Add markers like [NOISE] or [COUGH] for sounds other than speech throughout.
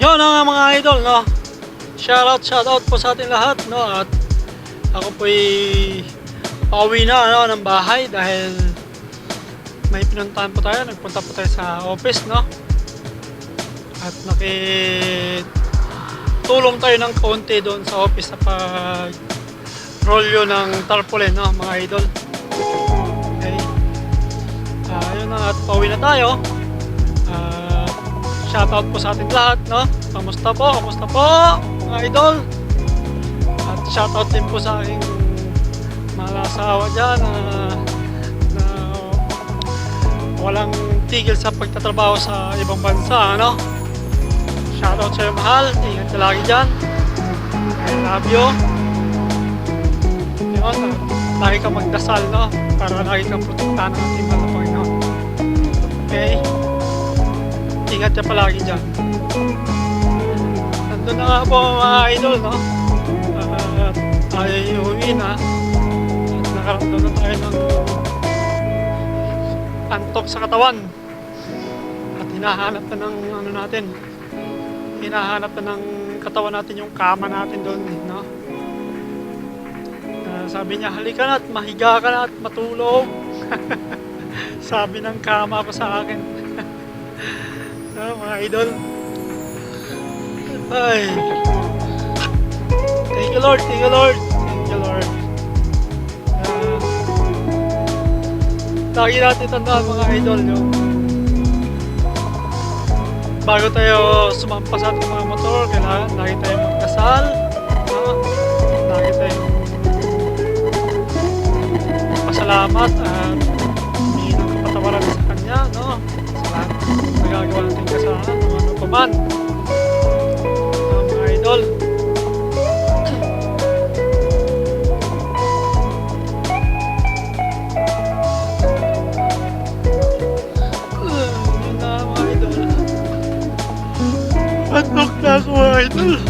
Yun ang mga idol, no? Shoutout, shoutout po sa ating lahat, no? At ako po'y pauwi na, no, ng bahay dahil may pinuntahan po tayo. Nagpunta po tayo sa office, no? At naki tulong tayo ng konti doon sa office sa pag rolyo ng tarpaulin, no, mga idol. Okay. Yun na at pauwi na tayo. Shoutout po sa ating lahat, no? Kamusta po? Kamusta po, mga idol? At shoutout din po sa aking mga asawa dyan na, na walang tigil sa pagtatrabaho sa ibang bansa, ano? Shoutout sa'yo, mahal. Ingat ka lagi dyan. I love you. Yun, lagi ka magdasal, no? Para lagi kang protektahan ng ating na Panginoon. Okay? Ingat ka palagi dyan. Nandun na nga po mga idol, no? At tayo iuwi na. At na tayo ng antok sa katawan. At hinahanap na ng ano natin. Hinahanap na ng katawan natin yung kama natin doon, no? Ah, sabi niya, halika na at mahiga ka na at matulog. [LAUGHS] sabi ng kama ko sa akin. Ah, mga idol. Ay. Thank you Lord, thank you Lord. Thank you Lord. Ah, lagi natin tandaan mga idol yung bago tayo sumampa sa ating mga motor, kailangan lagi tayong magdasal. No? Lagi tayong pasalamat at kung ano pa man. Ah, mga idol. Patok na ako mga idol.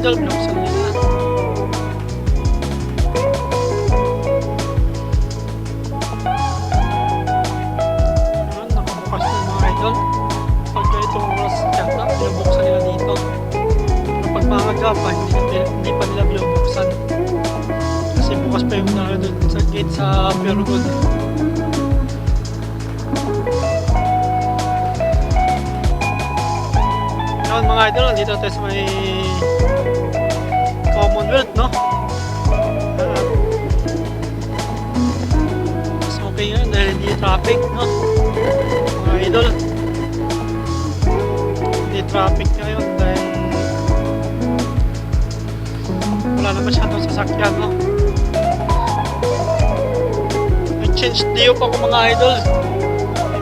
Idol, binuksan nila. Ayan, nakabukas na mga idol. Pagka itong oras yata, binubuksan nila dito. Pero pag mga hindi, hindi pa nila binubuksan. Kasi bukas pa yung na doon sa gate sa Purgood. Ayan mga idol, nandito tayo sa may traffic, no? Mga idol. Hindi traffic ngayon dahil wala na masyadong sasakyan, no? Nag-change diop ako mga idol.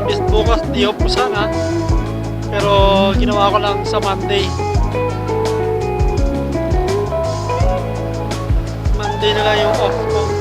Imbis bukas diop ko sana. Pero ginawa ko lang sa Monday. Monday na lang yung off ko.